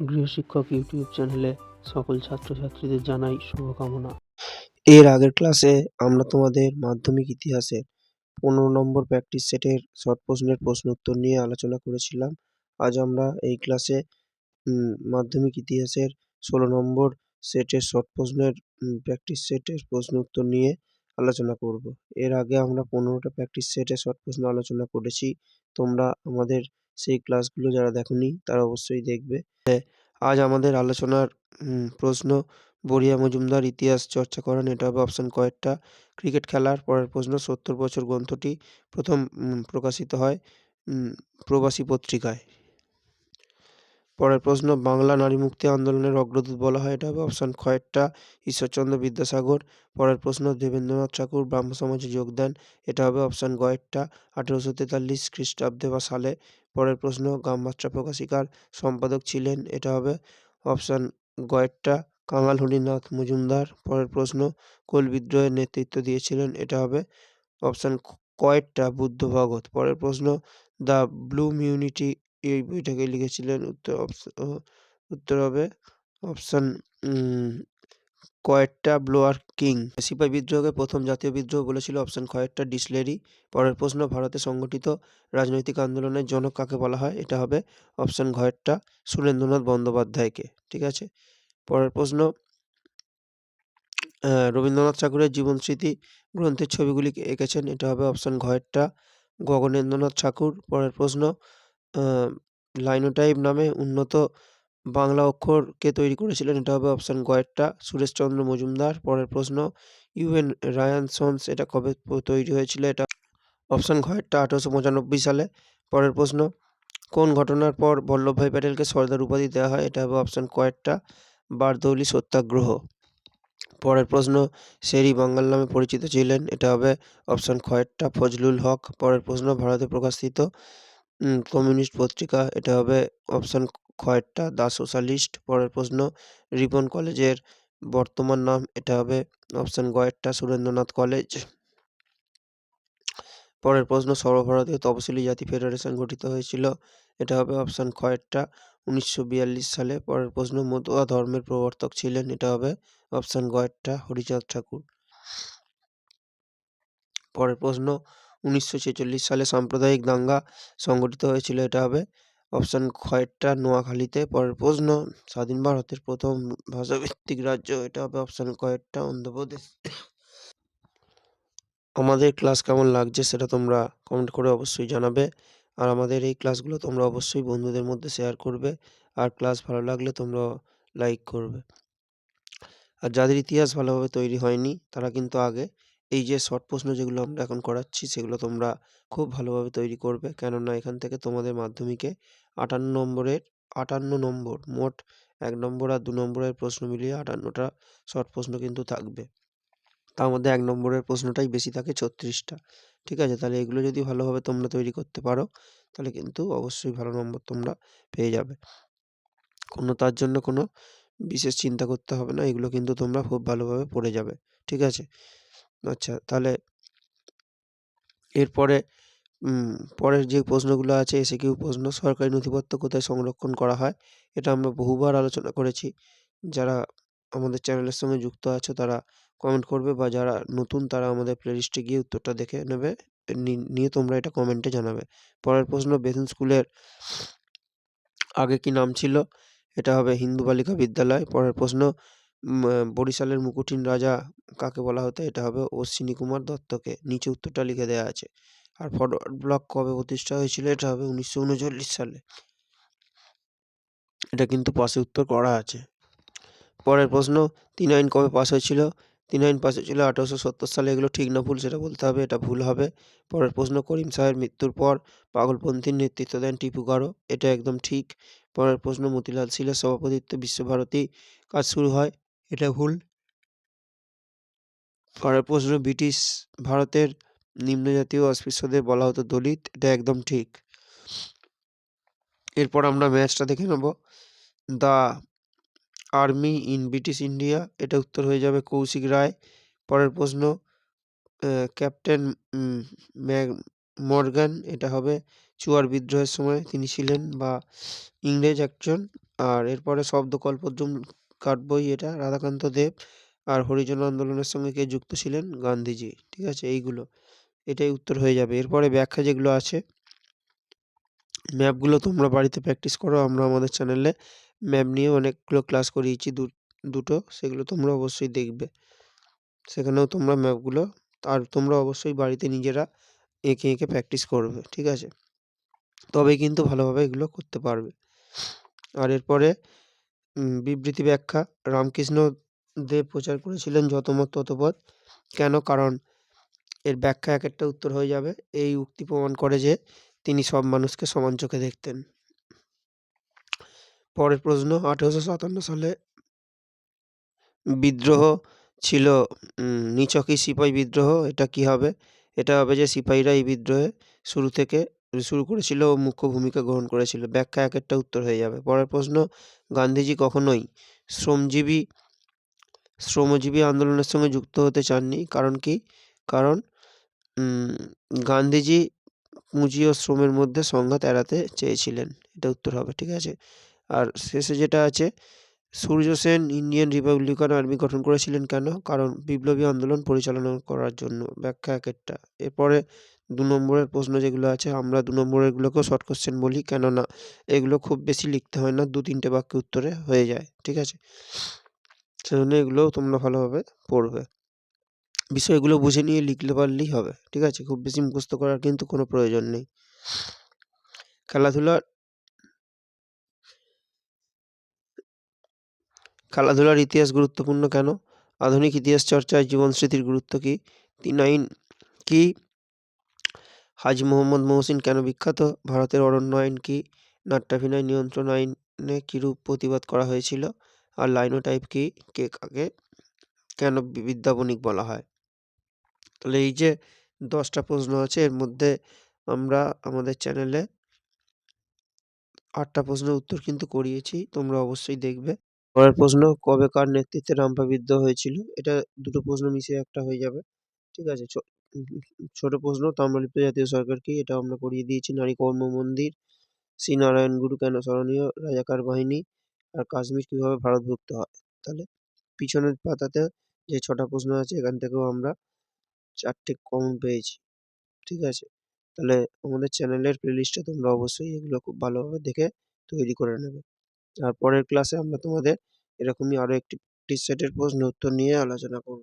গৃহশিক্ষক YouTube চ্যানেলে সকল ছাত্রছাত্রীদের জানাই শুভকামনা। এর আগের ক্লাসে আমরা তোমাদের মাধ্যমিক ইতিহাসের পনেরো নম্বর প্র্যাকটিস সেটের শর্ট প্রশ্নের প্রশ্ন উত্তর নিয়ে আলোচনা করেছিলাম। আজ আমরা এই ক্লাসে মাধ্যমিক ইতিহাসের ষোলো নম্বর সেটের শর্ট প্রশ্নের প্র্যাকটিস সেটের প্রশ্ন উত্তর নিয়ে আলোচনা করব। এর আগে আমরা পনেরোটা প্র্যাকটিস সেটের শর্ট প্রশ্ন আলোচনা করেছি। তোমরা আমাদের সেই ক্লাসগুলো যারা দেখোনি, তারা অবশ্যই দেখবে। আজ আমাদের আলোচনার প্রশ্ন, বড়িয়া মজুমদার ইতিহাস চর্চা করেন, এটা হবে অপশন কয়েকটা। ক্রিকেট খেলার পরের প্রশ্ন, সত্তর বছর গ্রন্থটি প্রথম প্রকাশিত হয় প্রবাসী পত্রিকায়। পরের প্রশ্ন, বাংলা নারী মুক্তি আন্দোলনের অগ্রদূত বলা হয়। এটা হবে অপশন কয়েকটা ঈশ্বরচন্দ্র বিদ্যাসাগর। পরের প্রশ্ন, দেবেন্দ্রনাথ ঠাকুর ব্রাহ্ম সমাজে যোগ দেন এটা হবে অপশান গয়েরটা আঠেরোশো তেতাল্লিশ খ্রিস্টাব্দে বা সালে। পরের প্রশ্ন, গামবাচ্চা প্রকাশিকার সম্পাদক ছিলেন। এটা হবে অপশান গয়েরটা কাঙাল হরিনাথ মজুমদার। পরের প্রশ্ন, কোল বিদ্রোহের নেতৃত্ব দিয়েছিলেন। এটা হবে অপশান কয়েকটা বুদ্ধ ভগত পরের প্রশ্ন, দ্য ব্লুম ইউনিটি এই বইটাকে লিখেছিলেন উত্তর উত্তর হবে অপশন কয়েকটা ব্লোয়ার কিং। সিপাহি বিদ্রোহকে প্রথম জাতীয় বিদ্রোহ বলেছিল, অপশন, কয়েকটা ডিসলেরি। পরের প্রশ্ন, ভারতে সংগঠিত রাজনৈতিক আন্দোলনের জনক কাকে বলা হয়? এটা হবে অপশন ঘয়েরটা সুরেন্দ্রনাথ বন্দ্যোপাধ্যায়কে, ঠিক আছে? পরের প্রশ্ন রবীন্দ্রনাথ ঠাকুরের জীবন স্মৃতি গ্রন্থের ছবিগুলি এঁকেছেন, এটা হবে অপশন ঘয়েরটা গগনেন্দ্রনাথ ঠাকুর। পরের প্রশ্ন লাইনোটাইপ নামে উন্নত বাংলা অক্ষরকে তৈরি করেছিলেন। এটা হবে অপশন গয়েরটা সুরেশচন্দ্র মজুমদার, পরের প্রশ্ন ইউএন রায়ান সন্স এটা কবে তৈরি হয়েছিল? এটা অপশন ঘয়েরটা আঠারোশো পঁচানব্বই সালে। পরের প্রশ্ন, কোন ঘটনার পর বল্লভভাই প্যাটেলকে সর্দার উপাধি দেওয়া হয়? এটা হবে অপশন কয়েকটা, বারদৌলি সত্যাগ্রহ। পরের প্রশ্ন, শেরি বাঙ্গাল নামে পরিচিত ছিলেন? এটা হবে অপশন খয়েরটা ফজলুল হক। পরের প্রশ্ন, ভারতে প্রকাশিত কমিউনিস্ট পত্রিকা, এটা হবে অপশন খয়েরটা দা সোশ্যালিস্ট, পরের প্রশ্ন, রিপন কলেজের বর্তমান নাম, এটা হবে অপশন গয়েরটা সুরেন্দ্রনাথ কলেজ। পরের প্রশ্ন, সর্বভারতীয় তপশিলি জাতি ফেডারেশন গঠিত হয়েছিল, এটা হবে অপশন খয়েরটা উনিশশো বিয়াল্লিশ সালে। পরের প্রশ্ন, মতুয়া ধর্মের প্রবর্তক ছিলেন, এটা হবে অপশন গয়েরটা হরিচাঁদ ঠাকুর। পরের প্রশ্ন উনিশশো ছেচল্লিশ সালে সাম্প্রদায়িক দাঙ্গা সংগঠিত হয়েছিল, এটা হবে অপশান খয়েরটা নোয়াখালীতে। পরের প্রশ্ন, স্বাধীন ভারতের প্রথম ভাষাভিত্তিক রাজ্য, এটা হবে অপশান কয়েকটা অন্ধ্রপ্রদেশ। আমাদের ক্লাস কেমন লাগছে সেটা তোমরা কমেন্ট করে অবশ্যই জানাবে। আর আমাদের এই ক্লাসগুলো তোমরা অবশ্যই বন্ধুদের মধ্যে শেয়ার করবে। আর ক্লাস ভালো লাগলে তোমরা লাইক করবে। আর যাদের ইতিহাস ভালোভাবে তৈরি হয়নি, তারা কিন্তু আগে এই যে শর্ট প্রশ্ন যেগুলো আমরা এখন করাচ্ছি, সেগুলো তোমরা খুব ভালোভাবে তৈরি করবে। কেননা এখান থেকে তোমাদের মাধ্যমিকে আটান্ন নম্বরের, আটান্ন নম্বর, মোট এক নম্বর আর দু নম্বরের প্রশ্ন মিলিয়ে আটান্নটা শর্ট প্রশ্ন কিন্তু থাকবে। তার মধ্যে এক নম্বরের প্রশ্নটাই বেশি থাকে ছত্রিশটা। ঠিক আছে? তাহলে এগুলো যদি ভালোভাবে তোমরা তৈরি করতে পারো, তাহলে কিন্তু অবশ্যই ভালো নম্বর তোমরা পেয়ে যাবে। কোনো তার জন্য কোনো বিশেষ চিন্তা করতে হবে না, এগুলো কিন্তু তোমরা খুব ভালোভাবে পড়ে যাবে। ঠিক আছে? আচ্ছা তাহলে এরপরে পরের যে প্রশ্নগুলো আছে এসে কিউ প্রশ্ন, সরকারি নথিপত্র কোথায় সংরক্ষণ করা হয়? এটা আমরা বহুবার আলোচনা করেছি। যারা আমাদের চ্যানেলের সঙ্গে যুক্ত আছো তারা কমেন্ট করবে বা যারা নতুন তারা আমাদের প্লেলিস্টে গিয়ে উত্তরটা দেখে নেবে। নিয়ে তোমরা এটা কমেন্টে জানাবে। পরের প্রশ্ন বেতন স্কুলের আগে কি নাম ছিল? এটা হবে হিন্দু বালিকা বিদ্যালয়। পরের প্রশ্ন বরিশালের মুকুটিন রাজা কাকে বলা হতো? এটা হবে অশ্বিনী কুমার দত্তকে। নিচে উত্তরটা লিখে দেওয়া আছে। আর ফরওয়ার্ড ব্লক কবে প্রতিষ্ঠা হয়েছিল? এটা হবে উনিশশো উনচল্লিশ সালে। এটা কিন্তু পাশে উত্তর করা আছে। পরের প্রশ্ন, তিন আইন কবে পাস হয়েছিল? তিন আইন পাস হয়েছিল আঠারোশো সত্তর সালে। এগুলো ঠিক না ভুল, সেটা বলতে হবে, এটা ভুল হবে। পরের প্রশ্ন, করিম সাহেবের মৃত্যুর পর পাগলপন্থীর নেতৃত্ব দেন টিপু গারো। এটা একদম ঠিক। পরের প্রশ্ন, মতিলাল সিলের সভাপতিত্বে বিশ্বভারতী কাজ শুরু হয় এটা ভুল। পরের প্রশ্ন ব্রিটিশ ভারতের নিম্নজাতীয় অস্পৃশ্যদের বলা হতো দলিত, এটা একদম ঠিক। এরপর আমরা ম্যাচটা দেখে নেব। The army in British India, এটা উত্তর হয়ে যাবে কৌশিক রায়। পরের প্রশ্ন ক্যাপ্টেন ম্যাগ মর্গান, এটা হবে চুয়ার বিদ্রোহের সময়, তিনি ছিলেন বা ইংরেজ একজন। আর এরপরে শব্দকল্পদ্রুম কাঠ বই এটা, রাধাকান্ত দেব আর হরিজন আন্দোলনের সঙ্গে কে যুক্ত ছিলেন? গান্ধীজি, ঠিক আছে? এইগুলো। এটাই উত্তর হয়ে যাবে। এরপরে ব্যাখ্যা যেগুলো আছে, ম্যাপগুলো তোমরা বাড়িতে প্র্যাকটিস করো। আমরা আমাদের চ্যানেলে ম্যাপ নিয়ে অনেকগুলো ক্লাস করিয়েছি। দুটো, সেগুলো তোমরা অবশ্যই দেখবে। সেখানেও তোমরা ম্যাপগুলো, আর তোমরা অবশ্যই বাড়িতে নিজেরা এঁকে এঁকে প্র্যাকটিস করবে, ঠিক আছে? তবে কিন্তু ভালোভাবে এগুলো করতে পারবে। আর এরপরে বিবৃতি ব্যাখ্যা রামকৃষ্ণ দেব প্রচার করেছিলেন যত মত তত পথ কেন? কারণ এর ব্যাখ্যা এক একটা উত্তর হয়ে যাবে। এই উক্তি প্রমাণ করে যে তিনি সব মানুষকে সমান চোখে দেখতেন। পরের প্রশ্ন, আঠেরোশো সাতান্ন সালে বিদ্রোহ ছিল। নিছকই সিপাহী বিদ্রোহ, এটা কি হবে? এটা হবে যে সিপাহীরা এই বিদ্রোহে শুরু থেকে শুরু করেছিল ও মুখ্য ভূমিকা গ্রহণ করেছিল। ব্যাখ্যা এক একটা উত্তর হয়ে যাবে। পরের প্রশ্ন, গান্ধীজি কখনোই শ্রমজীবী শ্রমজীবী আন্দোলনের সঙ্গে যুক্ত হতে চাননি। কারণ কি? কারণ গান্ধীজি পুঁজি ও শ্রমের মধ্যে সংঘাত এড়াতে চেয়েছিলেন। এটা উত্তর হবে, ঠিক আছে? আর শেষে যেটা আছে Surya Sen Indian Republican Army গঠন করেছিলেন কেন? কারণ বিপ্লবী আন্দোলন পরিচালনা করার জন্য। ব্যাখ্যা এক একটা এরপরে দু নম্বরের প্রশ্ন যেগুলো আছে, আমরা দু নম্বরেরগুলোকেও শর্ট কোশ্চেন বলি, কেননা এগুলো খুব বেশি লিখতে হয় না, দু তিনটে বাক্য উত্তরে হয়ে যায়, ঠিক আছে? সেজন্য এগুলোও তোমরা ভালোভাবে পড়বে। বিষয়গুলো বুঝে নিয়ে লিখলে পারলেই হবে, ঠিক আছে? খুব বেশি মুখস্থ করার কিন্তু কোনো প্রয়োজন নেই। খেলাধুলা খেলাধুলার ইতিহাস গুরুত্বপূর্ণ কেন? আধুনিক ইতিহাস চর্চায় জীবন স্মৃতির গুরুত্ব কী? তিন আইন কি? হাজি মোহাম্মদ মহসিন কেন বিখ্যাত? ভারতের অরণ্য আইন কি? নাট্যাভিনয় নিয়ন্ত্রণ আইনে কীরূপ প্রতিবাদ করা হয়েছিল? আর লাইনোটাইপ কি? কে কাকে? কেন বি- বিদ্যাবণিক বলা হয়? তাহলে এই যে দশটা প্রশ্ন আছে, এর মধ্যে আমরা আমাদের চ্যানেলে আটটা প্রশ্নের উত্তর কিন্তু করিয়েছি, তোমরা অবশ্যই দেখবে। পরের প্রশ্ন, কবে কার নেতৃত্বে রামপা বিদ্রোহ হয়েছিল? এটা দুটো প্রশ্ন মিশিয়ে একটা হয়ে যাবে, ঠিক আছে? ছোট প্রশ্ন তাম্রলিপ্ত জাতীয় সরকার কি এটা আমরা করিয়ে দিয়েছি। নারী কর্ম মন্দির, শ্রী নারায়ণ গুরু কেন স্মরণীয়? রাজাকার বাহিনী? আর কাশ্মীর কীভাবে ভারতভুক্ত হয়? তাহলে পিছনের পাতাতে যে ছটা প্রশ্ন আছে, এখান থেকেও আমরা চারটে কমন পেয়েছি, ঠিক আছে? তাহলে আমাদের চ্যানেলের প্লেলিস্টে তোমরা অবশ্যই এগুলো খুব ভালোভাবে দেখে তৈরি করে নেবে। আর পরের ক্লাসে আমরা তোমাদের এরকমই আরও একটি সেটের প্রশ্ন উত্তর নিয়ে আলোচনা করব।